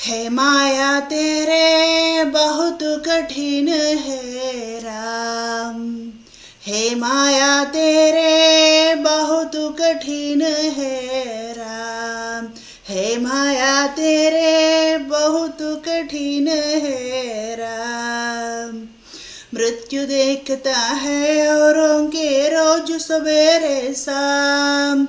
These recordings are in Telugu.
है माया तेरे बहुत कठिन है राम। हे माया तेरे बहुत कठिन है राम। हे माया तेरे बहुत कठिन है राम। मृत्यु देखता है औरों के रोज सवेरे शाम।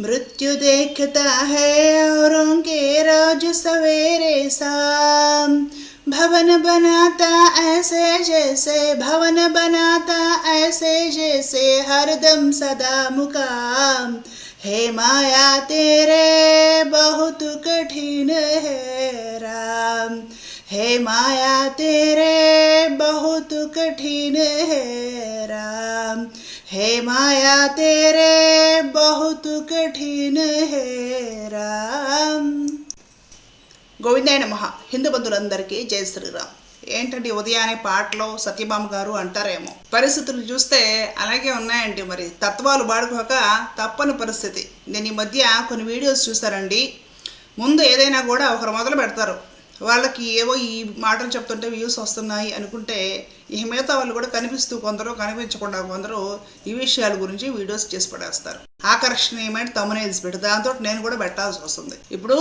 मृत्यु देखता है औरों के रोज सवेरे शाम। भवन बनाता ऐसे जैसे, भवन बनाता ऐसे जैसे, हरदम सदा मुकाम। हे माया, तेरे बहुत कठिन है राम। हे माया, तेरे बहुत कठिन है राम। हे माया तेरे बहुत कठिन है राम గోవిందాయ నమ హిందూ బంధువులందరికీ జై శ్రీరామ్ ఏంటండి ఉదయాన్నే పాటలో సత్యభామ గారు అంటారేమో పరిస్థితులు చూస్తే అలాగే ఉన్నాయండి మరి తత్వాలు బాడుకోక తప్పని పరిస్థితి నేను ఈ మధ్య కొన్ని వీడియోస్ చూస్తానండి ముందు ఏదైనా కూడా ఒకరు మొదలు పెడతారు వాళ్ళకి ఏవో ఈ మాటలు చెప్తుంటే వ్యూస్ వస్తున్నాయి అనుకుంటే ఈ మిగతా వాళ్ళు కూడా కనిపిస్తూ కొందరు కనిపించకుండా కొందరు ఈ విషయాల గురించి వీడియోస్ చేసి పడేస్తారు. ఆకర్షణీయమైన తమనేది పెట్టి దాంతో నేను కూడా పెట్టాల్సి వస్తుంది. ఇప్పుడు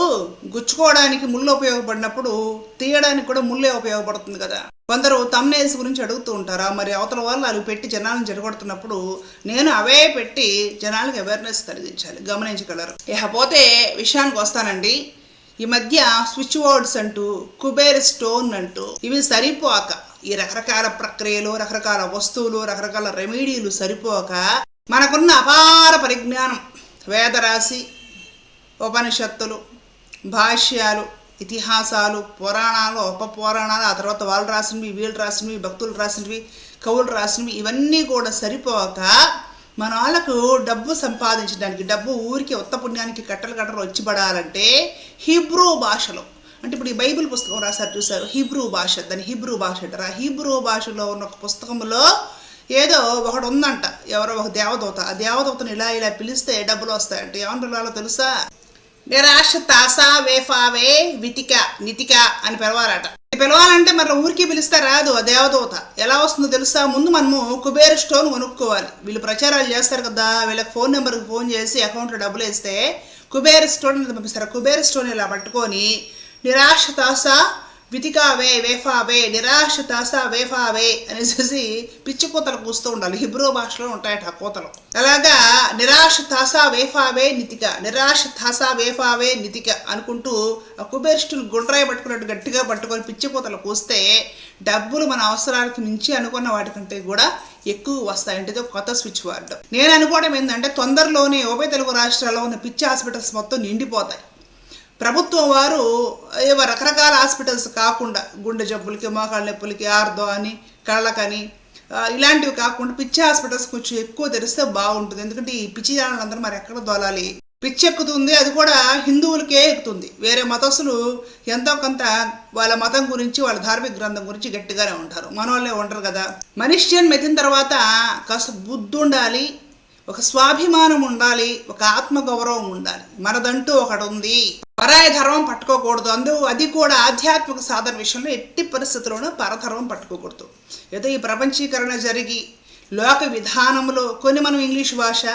గుచ్చుకోవడానికి ముళ్ళు ఉపయోగపడినప్పుడు తీయడానికి కూడా ముళ్ళే ఉపయోగపడుతుంది కదా. కొందరు తమ్నేల్స్ గురించి అడుగుతూ ఉంటారా? మరి అవతల వాళ్ళు అవి పెట్టి జనాలను జరగొడుతున్నప్పుడు నేను అవే పెట్టి జనాలకు అవేర్నెస్ కలిగించాలి గమనించగలరు. ఇకపోతే విషయానికి వస్తానండి. ఈ మధ్య స్విచ్ బోర్డ్స్ అంటూ కుబేర్ స్టోన్ అంటూ ఇవి సరిపోక. ఈ రకరకాల ప్రక్రియలు రకరకాల వస్తువులు రకరకాల రెమెడీలు సరిపోక మనకున్న అపార పరిజ్ఞానం వేదరాశి ఉపనిషత్తులు భాష్యాలు ఇతిహాసాలు పురాణాలు ఉప పురాణాలు ఆ తర్వాత వాళ్ళు రాసినవి వీళ్ళు రాసినవి భక్తులు రాసినవి కవులు రాసినవి ఇవన్నీ కూడా సరిపోక మన వాళ్ళకు డబ్బు సంపాదించడానికి డబ్బు ఊరికి ఉత్త పుణ్యానికి కట్టలు కట్టలు వచ్చి పడాలంటే హిబ్రూ భాషలో. అంటే ఇప్పుడు ఈ బైబిల్ పుస్తకం రాశారు చూసారు హిబ్రూ భాష దాని హిబ్రూ భాష అంటారు. ఆ హిబ్రూ భాషలో ఉన్న ఒక పుస్తకంలో ఏదో ఒకడు ఉందంట. ఎవరో ఒక దేవదూత. ఆ దేవదూతను ఇలా ఇలా పిలిస్తే డబ్బులు వస్తాయంటే. ఏమని పిలవాలో తెలుసా? నిరాశ తాసా వేఫావే వితిక నితిక అని పిలవాలట. పిలవాలంటే మరి ఊరికి పిలిస్తే రాదు ఆ దేవదూత. ఎలా వస్తుందో తెలుసా? ముందు మనము కుబేర్ స్టోన్ కొనుక్కోవాలి. వీళ్ళు ప్రచారాలు చేస్తారు కదా వీళ్ళకి ఫోన్ నెంబర్కి ఫోన్ చేసి అకౌంట్లో డబ్బులు వేస్తే కుబేర్ స్టోన్ పంపిస్తారు. కుబేర్ స్టోన్ ఇలా పట్టుకొని నిరాశ తాసా వితికావే వేఫావే నిరాశ తాసా వేఫావే అనేసి పిచ్చి కోతలు కూస్తూ ఉండాలి. హిబ్రూ భాషలో ఉంటాయట ఆ కూతలు. అలాగా నిరాశ తాసా వేఫావే నితిక నిరాశ తాసా వేఫావే నితిక అనుకుంటూ ఆ కుబేరిస్టులు గుండ్రాయి పట్టుకున్నట్టు గట్టిగా పట్టుకొని పిచ్చి కోతలు కూస్తే డబ్బులు మన అవసరాలకు మించి అనుకున్న వాటికంటే కూడా ఎక్కువ వస్తాయి. అంటే కొత్త స్విచ్ వాడడం నేను అనుకోవడం ఏంటంటే తొందరలోనే ఉభయ తెలుగు రాష్ట్రాల్లో ఉన్న పిచ్చి హాస్పిటల్స్ మొత్తం నిండిపోతాయి. ప్రభుత్వం వారు ఏవో రకరకాల హాస్పిటల్స్ కాకుండా గుండె జబ్బులకి మోకాళ్ళ నొప్పులకి ఆర్దో అని కళ్ళకని ఇలాంటివి కాకుండా పిచ్చి హాస్పిటల్స్ కొంచెం ఎక్కువ తెరిస్తే బాగుంటుంది. ఎందుకంటే ఈ పిచ్చి జనాలందరూ మరి ఎక్కడ దొలాలి? పిచ్చి ఎక్కుతుంది అది కూడా హిందువులకే ఎక్కుతుంది. వేరే మతస్థులు ఎంతో కొంత వాళ్ళ మతం గురించి వాళ్ళ ధార్మిక గ్రంథం గురించి గట్టిగానే ఉంటారు. మన వాళ్ళే ఉంటారు కదా. మనిషి జన్మ ఎత్తిన తర్వాత కాస్త బుద్ధి ఉండాలి ఒక స్వాభిమానం ఉండాలి ఒక ఆత్మగౌరవం ఉండాలి. మనదంటూ ఒకటి ఉంది. పరాయ ధర్మం పట్టుకోకూడదు. అందు అది కూడా ఆధ్యాత్మిక సాధన విషయంలో ఎట్టి పరిస్థితుల్లోనూ పరధర్మం పట్టుకోకూడదు. ఏదో ఈ ప్రపంచీకరణ జరిగి లోక విధానంలో కొన్ని మనం ఇంగ్లీష్ భాష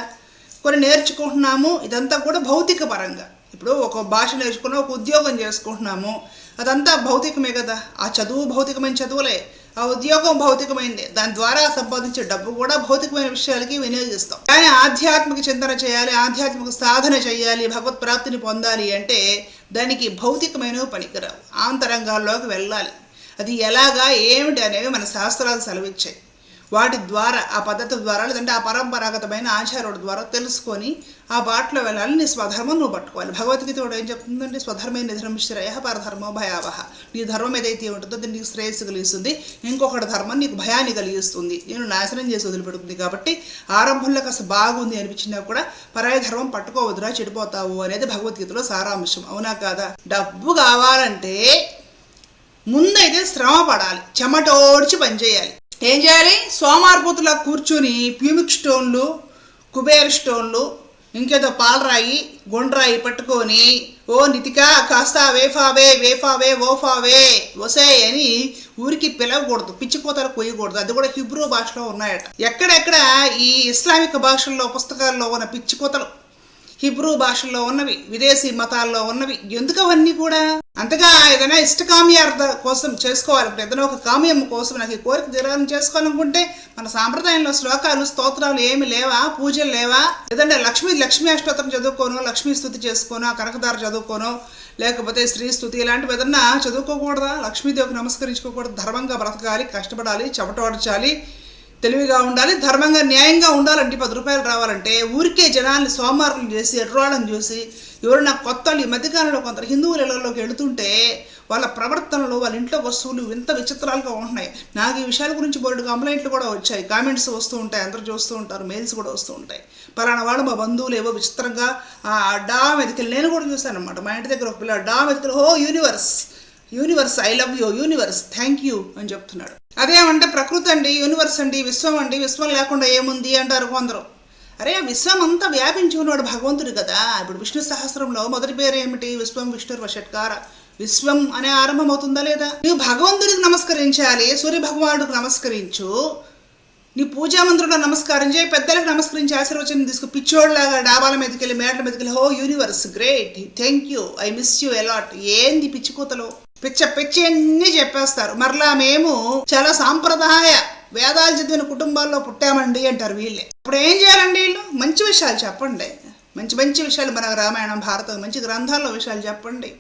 కొన్ని నేర్చుకుంటున్నాము ఇదంతా కూడా భౌతిక పరంగా. ఇప్పుడు ఒక భాష నేర్చుకున్న ఒక ఉద్యోగం చేసుకుంటున్నాము అదంతా భౌతికమే కదా. ఆ చదువు భౌతికమైన చదువులే. ఆ ఉద్యోగం భౌతికమైంది. దాని ద్వారా సంపాదించే డబ్బు కూడా భౌతికమైన విషయాలకి వినియోగిస్తాం. కానీ ఆధ్యాత్మిక చింతన చేయాలి ఆధ్యాత్మిక సాధన చేయాలి భగవత్ ప్రాప్తిని పొందాలి అంటే దానికి భౌతికమైన పనికిరావు. ఆంతరంగాల్లోకి వెళ్ళాలి. అది ఎలాగా ఏమిటి అనేవి మన శాస్త్రాలు సెలవిచ్చాయి. వాటి ద్వారా ఆ పద్ధతి ద్వారా లేదంటే ఆ పరంపరాగతమైన ఆచారుడి ద్వారా తెలుసుకొని ఆ బాటలో వెళ్ళాలి నీ స్వధర్మం నువ్వు పట్టుకోవాలి. భగవద్గీత కూడా ఏం చెప్తుందంటే స్వధర్మే నిధనం శ్రేయ పరధర్మో భయావహ. నీ ధర్మం ఏదైతే ఉంటుందో అది నీకు శ్రేయస్సు కలిగిస్తుంది. ఇంకొకటి ధర్మం నీకు భయాన్ని కలిగిస్తుంది. నేను నాశనం చేసి వదిలిపెడుతుంది కాబట్టి ఆరంభంలో కాస్త బాగుంది అనిపించినా కూడా పరాయ ధర్మం పట్టుకోవద్దురా చెడిపోతావు అనేది భగవద్గీతలో సారాంశం. అవునా కాదా? డబ్బు కావాలంటే ముందైతే శ్రమ పడాలి చెమటోడ్చి పనిచేయాలి. ఏం చేయాలి? సోమార్పూతులా కూర్చుని ప్యూమిక్ స్టోన్లు కుబేర స్టోన్లు ఇంకేదో పాలరాయి గుండ్రాయి పట్టుకొని ఓ నితిక కాస్త వేఫావే వేఫావే ఓఫావే ఒసే అని ఊరికి పిలవకూడదు. పిచ్చిపోతలు కొయ్యకూడదు. అది కూడా హిబ్రూ భాషలో ఉన్నాయట. ఎక్కడెక్కడ ఈ ఇస్లామిక్ భాషల్లో పుస్తకాల్లో ఉన్న పిచ్చిపోతలు హిబ్రూ భాషల్లో ఉన్నవి విదేశీ మతాల్లో ఉన్నవి. ఎందుకు అవన్నీ కూడా? అంతగా ఏదైనా ఇష్టకామ్యార్థ కోసం చేసుకోవాలి. ఇప్పుడు ఏదైనా ఒక కామ్యం కోసం నాకు ఈ కోరిక తీరాలని చేసుకోవాలనుకుంటే మన సాంప్రదాయంలో శ్లోకాలు స్తోత్రాలు ఏమి లేవా? పూజలు లేవా? లేదంటే లక్ష్మీ లక్ష్మీ అష్టోత్తరం చదువుకోను లక్ష్మీ స్థుతి చేసుకోను కనకదార చదువుకోను లేకపోతే స్త్రీ స్థుతి ఇలాంటివి ఏదన్నా చదువుకోకూడదా? లక్ష్మీదేవికి నమస్కరించుకోకూడదు. ధర్మంగా బ్రతకాలి కష్టపడాలి చెమటోడ్చాలి తెలివిగా ఉండాలి ధర్మంగా న్యాయంగా ఉండాలంటే పది రూపాయలు రావాలంటే ఊరికే జనాల్ని సోమారులు చేసి ఎర్రోళ్ళని చూసి ఎవరైనా కొత్త వాళ్ళు ఈ మధ్యకాలంలో కొంత హిందువుల ఇళ్ళలోకి వెళుతుంటే వాళ్ళ ప్రవర్తనలు వాళ్ళ ఇంట్లో వస్తువులు ఇంత విచిత్రాలుగా ఉంటున్నాయి. నాకు ఈ విషయాల గురించి బోర్డు కంప్లైంట్లు కూడా వచ్చాయి. కామెంట్స్ వస్తూ ఉంటాయి అందరూ చూస్తూ ఉంటారు మెయిల్స్ కూడా వస్తూ ఉంటాయి. పలానా వాళ్ళు మా బంధువులు ఏవో విచిత్రంగా ఆ డా మెదికలు నేను కూడా చూశాను అనమాట మా ఇంటి దగ్గర ఒక పిల్ల డా మెదికలు హో universe! Universe I love you universe thank you అని చెప్తున్నాడు. అదేమంటే ప్రకృతి అండి యూనివర్స్ అండి విశ్వం అండి విశ్వం లేకుండా ఏముంది అంటారు కొందరు. అరే ఆ విశ్వం అంతా వ్యాపించి ఉన్నాడు భగవంతుడు కదా. ఇప్పుడు విష్ణు సహస్రంలో మొదటి పేరు ఏమిటి? విశ్వం విష్ణుర్వ షట్కార విశ్వం అనే ఆరంభమవుతుందా లేదా? నువ్వు భగవంతుడికి నమస్కరించాలి సూర్య భగవానుడికి నమస్కరించు. నీ పూజా మందిరంలో నమస్కారం చేయి పెద్దలకు నమస్కరించి ఆశీర్వచనం తీసుకు పిచ్చోళ్ళలాగా డాబాల మీదకి వెళ్ళి మేడల మీదకి వెళ్ళి హో universe great thank you I miss you a lot ఏంది పిచ్చి కూతలు? పిచ్చ పిచ్చి అన్ని చెప్పేస్తారు. మరలా మేము చాలా సాంప్రదాయ వేదాలు చదివిన కుటుంబాల్లో పుట్టామండి అంటారు వీళ్ళే. ఇప్పుడు ఏం చేయాలండి వీళ్ళు? మంచి విషయాలు చెప్పండి. మంచి మంచి విషయాలు మన రామాయణం భారతం మంచి గ్రంథాల్లో విషయాలు చెప్పండి.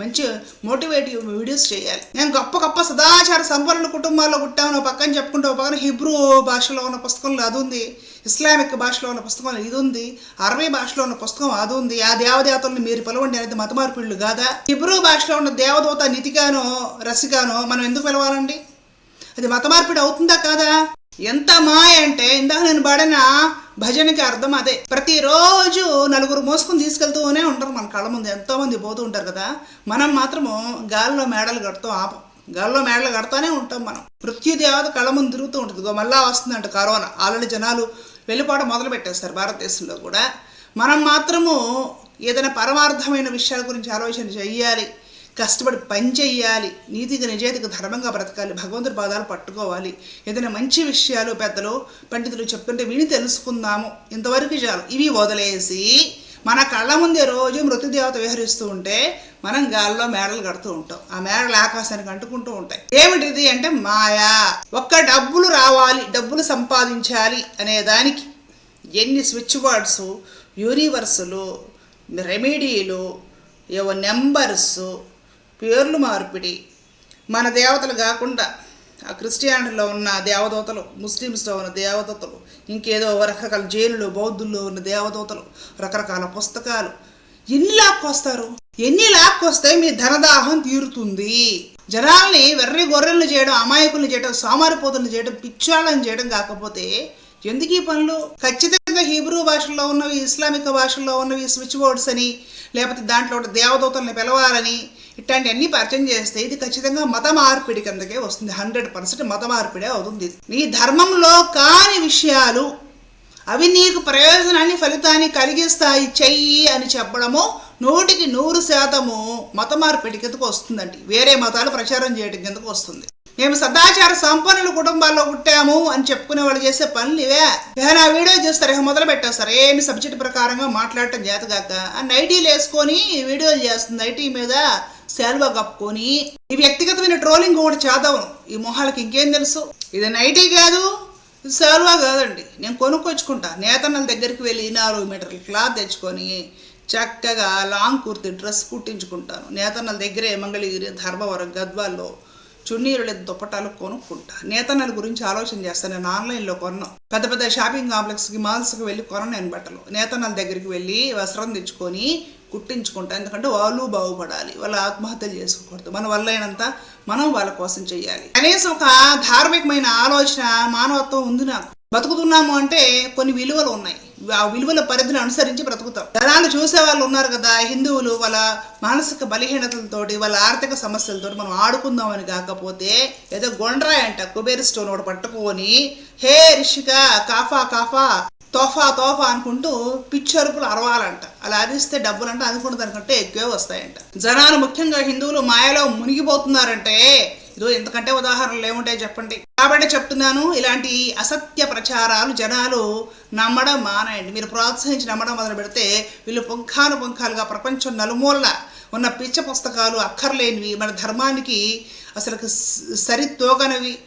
మంచి మోటివేటివ్ వీడియోస్ చేయాలి. నేను గొప్ప గొప్ప సదాచార సంపన్న కుటుంబాల్లో పుట్టామని ఒక పక్కన చెప్పుకుంటూ ఒక పక్కన హిబ్రూ భాషలో ఉన్న పుస్తకంలో అది ఉంది. ఇస్లామిక్ భాషలో ఉన్న పుస్తకం ఇది ఉంది. అరబీ భాషలో ఉన్న పుస్తకం అది ఉంది. ఆ దేవదేవతల్ని మీరు పిలవండి అనేది మతమార్పిళ్ళు కాదా? హిబ్రూ భాషలో ఉన్న దేవదూత నితిగానో రసిగానో మనం ఎందుకు పిలవాలండి? అది మత మార్పిడి అవుతుందా కాదా? ఎంత మాయ అంటే ఇందాక నేను పడిన భజనకి అర్థం అదే. ప్రతిరోజు నలుగురు మోసుకుని తీసుకెళ్తూనే ఉంటారు మన కళ్ళ ముందు. ఎంతోమంది పోతూ ఉంటారు కదా. మనం మాత్రము గాల్లో మేడలు కడుతూ ఆపం. గాల్లో మేడలు కడతానే ఉంటాం మనం. మృత్యుదేవత కళ్ళ ముందు తిరుగుతూ ఉంటుంది. ఇదిగో మళ్ళా వస్తుందంట కరోనా. ఆల్రెడీ జనాలు వెళ్ళిపోవడం మొదలు పెట్టేస్తారు భారతదేశంలో కూడా. మనం మాత్రము ఏదైనా పరమార్థమైన విషయాల గురించి ఆలోచన చెయ్యాలి కష్టపడి పని చెయ్యాలి. నీతికి నిజాయితీగా ధర్మంగా బ్రతకాలి. భగవంతుడి పాదాలు పట్టుకోవాలి. ఏదైనా మంచి విషయాలు పెద్దలు పండితులు చెప్తుంటే విని తెలుసుకుందాము. ఇంతవరకు చాలు. ఇవి వదిలేసి మన కళ్ళ ముందే రోజు మృత్యుదేవత విహరిస్తూ ఉంటే మనం గాల్లో మేడలు కడుతూ ఉంటాం. ఆ మేడలు ఆకాశానికి అంటుకుంటూ ఉంటాయి. ఏమిటిది అంటే మాయా. ఒక్క డబ్బులు రావాలి డబ్బులు సంపాదించాలి అనే దానికి ఎన్ని స్విచ్ బోర్డ్స్ యూనివర్సులు రెమెడీలు ఏవో నెంబర్స్ పేర్లు మార్పిడి. మన దేవతలు కాకుండా ఆ క్రిస్టియానిటీలో ఉన్న దేవదూతలు ముస్లిమ్స్లో ఉన్న దేవదూతలు ఇంకేదో రకరకాల జైలులు బౌద్ధుల్లో ఉన్న దేవదూతలు రకరకాల పుస్తకాలు ఎన్ని లాక్కొస్తారు? ఎన్ని లాక్కొస్తే మీ ధనదాహం తీరుతుంది? జనాల్ని వెర్రి గొర్రెలను చేయడం అమాయకులను చేయడం సోమారిపోతులను చేయడం పిచ్చాళ్ళని చేయడం కాకపోతే ఎందుకు ఈ పనులు? ఖచ్చితంగా హీబ్రూ భాషల్లో ఉన్నవి ఇస్లామిక్ భాషల్లో ఉన్నవి స్విచ్ బోర్డ్స్ అని లేకపోతే దాంట్లో దేవదూతల్ని పిలవాలని ఇట్లాంటివన్నీ పరిచయం చేస్తే ఇది ఖచ్చితంగా మత మార్పిడి కిందకే వస్తుంది. హండ్రెడ్ పర్సెంట్ మత మార్పిడే అవుతుంది. నీ ధర్మంలో కాని విషయాలు అవి నీకు ప్రయోజనాన్ని ఫలితాన్ని కలిగిస్తాయి చెయ్యి అని చెప్పడము నూటికి నూరు శాతము మత మార్పిడి కిందకు వస్తుందండి. వేరే మతాలు ప్రచారం చేయడం కిందకు వస్తుంది. మేము సదాచార సంపన్నుల కుటుంబాల్లో పుట్టాము అని చెప్పుకునే వాళ్ళు చేసే పనులు ఇవే. నా వీడియో చూస్తారు ఇక మొదలు పెట్టేస్తారు. ఏమి సబ్జెక్ట్ ప్రకారంగా మాట్లాడటం చేతగాక ఆ నైటీలు వేసుకొని వీడియోలు చేస్తుంది నైటీ మీద శాల్వా కప్పుకొని. ఈ వ్యక్తిగతమైన ట్రోలింగ్ కూడా చేద్దాం. ఈ మొహాలకి ఇంకేం తెలుసు? ఇది నైటీ కాదు ఇది శాల్వా కాదండి. నేను కొనుక్కొచ్చుకుంటా. నేతన్నల దగ్గరికి వెళ్ళి నాలుగు మీటర్ల క్లాత్ తెచ్చుకొని చక్కగా లాంగ్ కుర్తి డ్రెస్ కుట్టించుకుంటాను. నేతన్నల దగ్గరే మంగళగిరి ధర్మవరం గద్వాల్లో చున్నీలు లేదా దుప్పటాలు కొనుక్కుంటా. నేతన్నల గురించి ఆలోచన చేస్తాను నేను ఆన్లైన్లో కొన్నాను పెద్ద పెద్ద షాపింగ్ కాంప్లెక్స్కి మాల్స్కి వెళ్ళి కొనను నేను బట్టలు. నేతన్నల దగ్గరికి వెళ్ళి వస్త్రం తెచ్చుకొని కుట్టించుకుంటా. ఎందుకంటే వాళ్ళు బాగుపడాలి వాళ్ళు ఆత్మహత్యలు చేసుకోకూడదు. మన వల్ల అయినంత మనం వాళ్ళ కోసం చేయాలి కనీసం ఒక ధార్మికమైన ఆలోచన మానవత్వం ఉంది నాకు. బతుకుతున్నాము అంటే కొన్ని విలువలు ఉన్నాయి. ఆ విలువల పరిధిని అనుసరించి బ్రతుకుతాం. జనాలు చూసే వాళ్ళు ఉన్నారు కదా హిందువులు వాళ్ళ మానసిక బలహీనతలతోటి వాళ్ళ ఆర్థిక సమస్యలతోటి మనం ఆడుకుందామని కాకపోతే ఏదో గొండ్రాయ్ అంట కుబేర్ స్టోన్ ఒకటి పట్టుకొని హే రిషిక కాఫా కాఫా తోఫా తోఫా అనుకుంటూ పిచ్చరుపులు అరవాలంట. అలా అరిస్తే డబ్బులంట అనుకున్న దానికంటే ఎక్కువే వస్తాయంట. జనాలు ముఖ్యంగా హిందువులు మాయలో మునిగిపోతున్నారంటే ఇదో ఎందుకంటే ఉదాహరణలు ఏముంటాయి చెప్పండి. కాబట్టి చెప్తున్నాను ఇలాంటి అసత్య ప్రచారాలు జనాలు నమ్మడం మానేయండి. మీరు ప్రోత్సహించి నమ్మడం మొదలు పెడితే వీళ్ళు పుంఖాను పుంఖాలుగా ప్రపంచం నలుమూల ఉన్న పిచ్చ పుస్తకాలు అక్కర్లేనివి. మన ధర్మానికి అసలు సరితోగనవి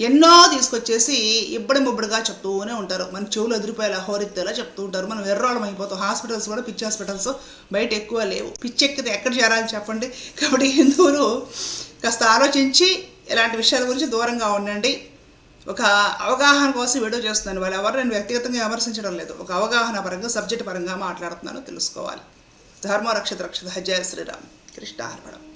ఎన్నో తీసుకొచ్చేసి ఇబ్బడి ముబ్బడిగా చెప్తూనే ఉంటారు. మన చెవులు ఎదిరిపోయేలా హోరెత్తేలా చెప్తూ ఉంటారు. మనం ఎర్రాళం అయిపోతాం. హాస్పిటల్స్ కూడా పిచ్చి హాస్పిటల్స్ బయట ఎక్కువ లేవు. పిచ్చి ఎక్కితే ఎక్కడ చేరాలని చెప్పండి. కాబట్టి హిందువులు కాస్త ఆలోచించి ఇలాంటి విషయాల గురించి దూరంగా ఉండండి. ఒక అవగాహన కోసం వీడియో చేస్తున్నాను. వాళ్ళు ఎవరు నేను వ్యక్తిగతంగా విమర్శించడం లేదు. ఒక అవగాహన పరంగా సబ్జెక్ట్ పరంగా మాట్లాడుతున్నాను తెలుసుకోవాలి. ధర్మ రక్షిత రక్షత జయ శ్రీరామ్. కృష్ణ అర్పణం